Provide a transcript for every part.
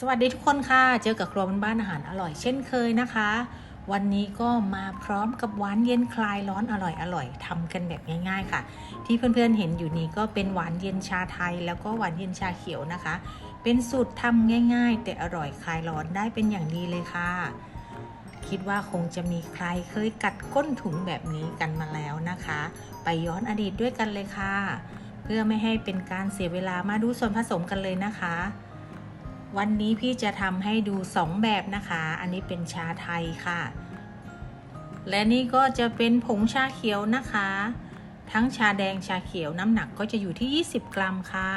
สวัสดีทุกคนค่ะ เจอกับครัวบ้านอาหารอร่อยเช่นเคยนะคะ วันนี้ก็มาพร้อมกับหวานเย็นคลายร้อนอร่อยอร่อยทำกันแบบง่าย ๆ ค่ะ ที่เพื่อนๆเห็นอยู่นี้ก็เป็นหวานเย็นชาไทย แล้วก็หวานเย็นชาเขียวนะคะ เป็นสูตรทำง่าย ๆ แต่อร่อยคลายร้อนได้เป็นอย่างดีเลยค่ะ คิดว่าคงจะมีใครเคยกัดก้นถุงแบบนี้กันมาแล้วนะคะ ไปย้อนอดีตด้วยกันเลยค่ะ เพื่อไม่ให้เป็นการเสียเวลามาดูส่วนผสมกันเลยนะคะ วันนี้พี่จะทำให้ดู 2 แบบนะคะ อันนี้เป็นชาไทยค่ะ และนี่ก็จะเป็นผงชาเขียวนะคะ ทั้งชาแดงชาเขียวน้ำหนักก็จะอยู่ที่ 20 กรัมค่ะ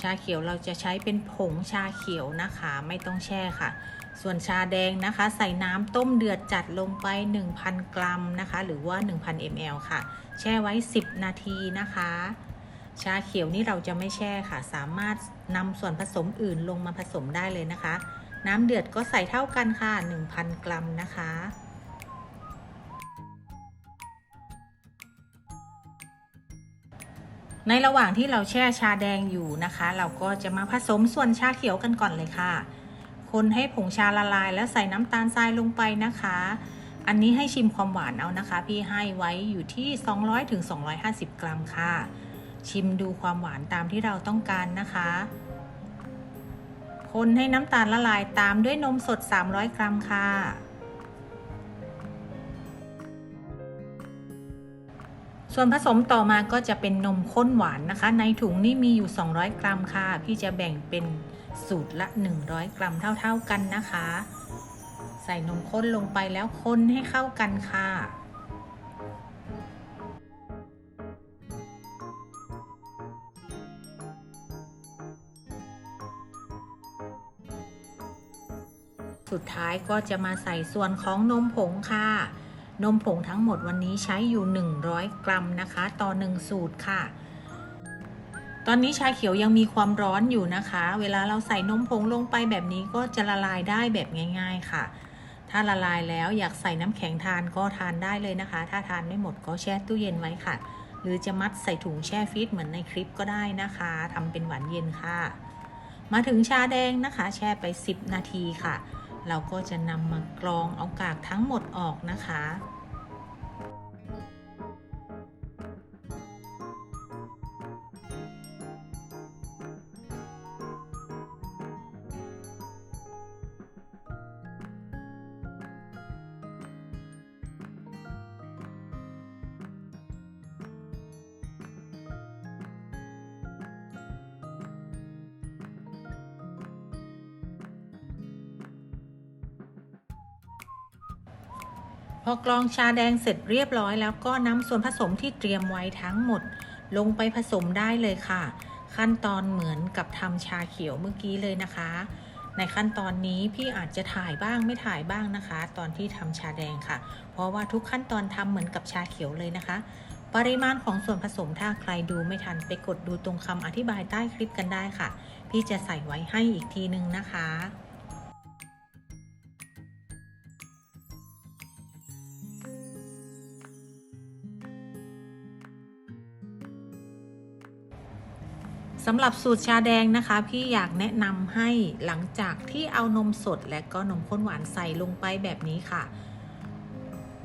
ชาเขียวเราจะใช้เป็นผงชาเขียวนะคะ ไม่ต้องแช่ค่ะ ส่วนชาแดงนะคะ ใส่น้ำต้มเดือดจัดลงไป 1,000 กรัมนะคะ หรือว่า 1,000 ml ค่ะ แช่ไว้ 10 นาทีนะคะ ชาเขียวนี่เราจะไม่แช่ค่ะ สามารถนำส่วนผสมอื่นลงมาผสมได้เลยนะคะ น้ำเดือดก็ใส่เท่ากันค่ะ 1,000 กรัมนะคะ ในระหว่างที่เราแช่ชาแดงอยู่นะคะ เราก็จะมาผสมส่วนชาเขียวกันก่อนเลยค่ะ คนให้ผงชาละลายแล้วใส่น้ำตาลทรายลงไปนะคะ อันนี้ให้ชิมความหวานเอานะคะ พี่ให้ไว้อยู่ที่ 200-250 กรัมค่ะ ชิมดูความหวานตามที่เราต้องการนะคะ คนให้น้ำตาลละลายตามด้วยนมสด 300 กรัมค่ะ ส่วนผสมต่อมาก็จะเป็นนมข้นหวานนะคะ ในถุงนี่มีอยู่ 200 กรัมค่ะ พี่จะแบ่งเป็นสูตรละ 100 กรัมเท่า ๆกันนะคะ ใส่นมข้นลงไปแล้วคนให้เข้ากันค่ะ สุดท้ายก็จะมาใส่ส่วนของนมผงค่ะ นมผงทั้งหมดวันนี้ใช้อยู่ 100 กรัมนะคะ ต่อ 1 สูตรค่ะ ตอนนี้ชาเขียวยังมีความร้อนอยู่นะคะ เวลาเราใส่นมผงลงไปแบบนี้ก็จะละลายได้แบบง่าย ๆค่ะ ถ้าละลายแล้วอยากใส่น้ำแข็งทานก็ทานได้เลยนะคะ ถ้าทานไม่หมดก็แช่ตู้เย็นไว้ค่ะ หรือจะมัดใส่ถุงแช่ฟรีซเหมือนในคลิปก็ได้นะคะทำเป็นหวานเย็นค่ะ มาถึงชาแดงนะคะ แช่ไป 10 นาทีค่ะ เราก็จะนำมากรองเอากากทั้งหมดออกนะคะ พอกรองชาแดงเสร็จเรียบร้อยแล้วก็นำส่วนผสมที่เตรียมไว้ทั้งหมด ลงไปผสมได้เลยค่ะ ขั้นตอนเหมือนกับทำชาเขียวเมื่อกี้เลยนะคะ ในขั้นตอนนี้พี่อาจจะถ่ายบ้างไม่ถ่ายบ้างนะคะ ตอนที่ทำชาแดงค่ะ เพราะว่าทุกขั้นตอนทำเหมือนกับชาเขียวเลยนะคะ ปริมาณของส่วนผสมถ้าใครดูไม่ทันไปกดดูตรงคำอธิบายใต้คลิปกันได้ค่ะ พี่จะใส่ไว้ให้อีกทีนึงนะคะ สำหรับสูตรชาแดงนะคะ พี่อยากแนะนำให้หลังจากที่เอานมสดและก็นมข้นหวานใส่ลงไปแบบนี้ค่ะ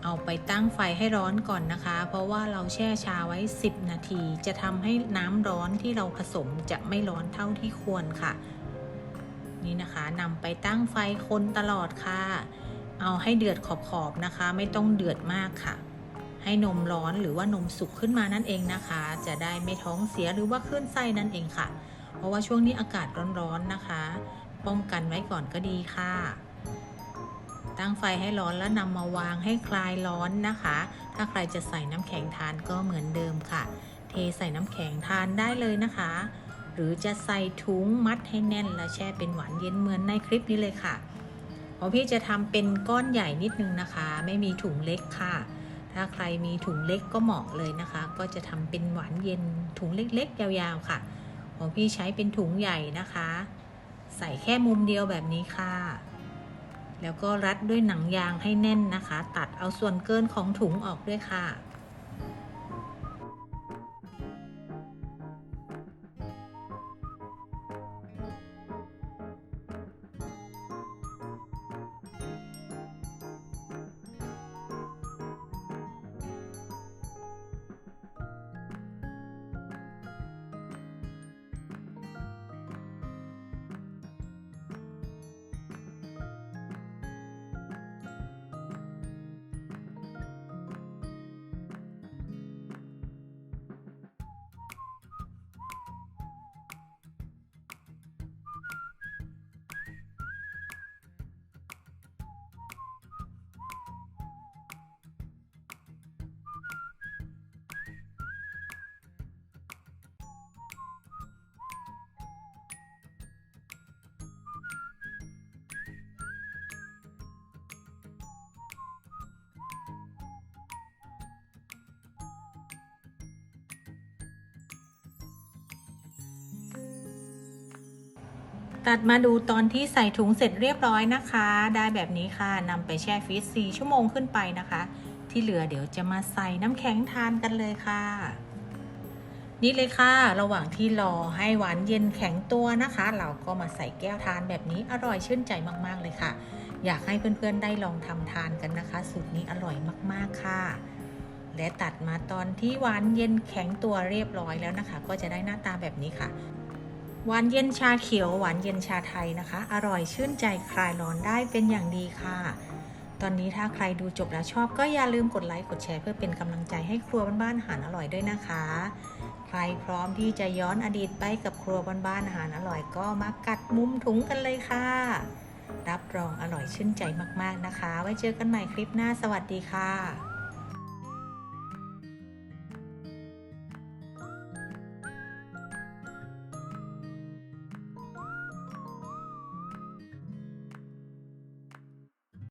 เอาไปตั้งไฟให้ร้อนก่อนนะคะ เพราะว่าเราแช่ชาไว้ 10 นาที จะทำให้น้ำร้อนที่เราผสมจะไม่ร้อนเท่าที่ควรค่ะ นี่นะคะนำไปตั้งไฟคนตลอดค่ะ เอาให้เดือดขอบๆนะคะ ไม่ต้องเดือดมากค่ะ ให้นมร้อนหรือว่านมสุกขึ้นมานั่นเองนะคะ จะได้ไม่ท้องเสียหรือว่าขึ้นไส้นั่นเองค่ะ เพราะว่าช่วงนี้อากาศร้อนๆนะคะ ป้องกันไว้ก่อนก็ดีค่ะ ตั้งไฟให้ร้อนแล้วนำมาวางให้คลายร้อนนะคะ ถ้าใครจะใส่น้ำแข็งทานก็เหมือนเดิมค่ะ เทใส่น้ำแข็งทานได้เลยนะคะ หรือจะใส่ถุงมัดให้แน่น แล้วแช่เป็นหวานเย็นเหมือนในคลิปนี้เลยค่ะพราะพี่จะทำเป็นก้อนใหญ่นิดนึงนะคะ ไม่มีถุงเล็กค่ะ ถ้าใครมีถุงเล็กก็เหมาะเลยนะคะ ก็จะทำเป็นหวานเย็นถุงเล็กๆ ยาวๆค่ะ ของพี่ใช้เป็นถุงใหญ่นะคะ ใส่แค่มุมเดียวแบบนี้ค่ะ แล้วก็รัดด้วยหนังยางให้แน่นนะคะ ตัดเอาส่วนเกินของถุงออกด้วยค่ะ ตัดมาดูตอนที่ใส่ถุงเสร็จเรียบร้อยนะคะ ได้แบบนี้ค่ะนำไปแช่ฟรีซ4ชั่วโมงขึ้นไปนะคะ ที่เหลือเดี๋ยวจะมาใส่น้ำแข็งทานกันเลยค่ะ นี่เลยค่ะ ระหว่างที่รอให้หวานเย็นแข็งตัวนะคะ เราก็มาใส่แก้วทานแบบนี้อร่อยชื่นใจมากๆเลยค่ะ อยากให้เพื่อนๆได้ลองทำทานกันนะคะ สูตรนี้อร่อยมากๆค่ะ และตัดมาตอนที่หวานเย็นแข็งตัวเรียบร้อยแล้วนะคะ ก็จะได้หน้าตาแบบนี้ค่ะ หวานเย็นชาเขียวหวานเย็นชาไทยนะคะ อร่อยชื่นใจคลายร้อนได้เป็นอย่างดีค่ะ ตอนนี้ถ้าใครดูจบแล้วชอบก็อย่าลืมกดไลค์กดแชร์เพื่อเป็นกำลังใจให้ครัวบ้านๆอาหารอร่อยด้วยนะคะ ใครพร้อมที่จะย้อนอดีตไปกับครัวบ้านๆอาหารอร่อยก็มากัดมุมถุงกันเลยค่ะ รับรองอร่อยชื่นใจมากๆนะคะ ไว้เจอกันใหม่คลิปหน้าสวัสดีค่ะ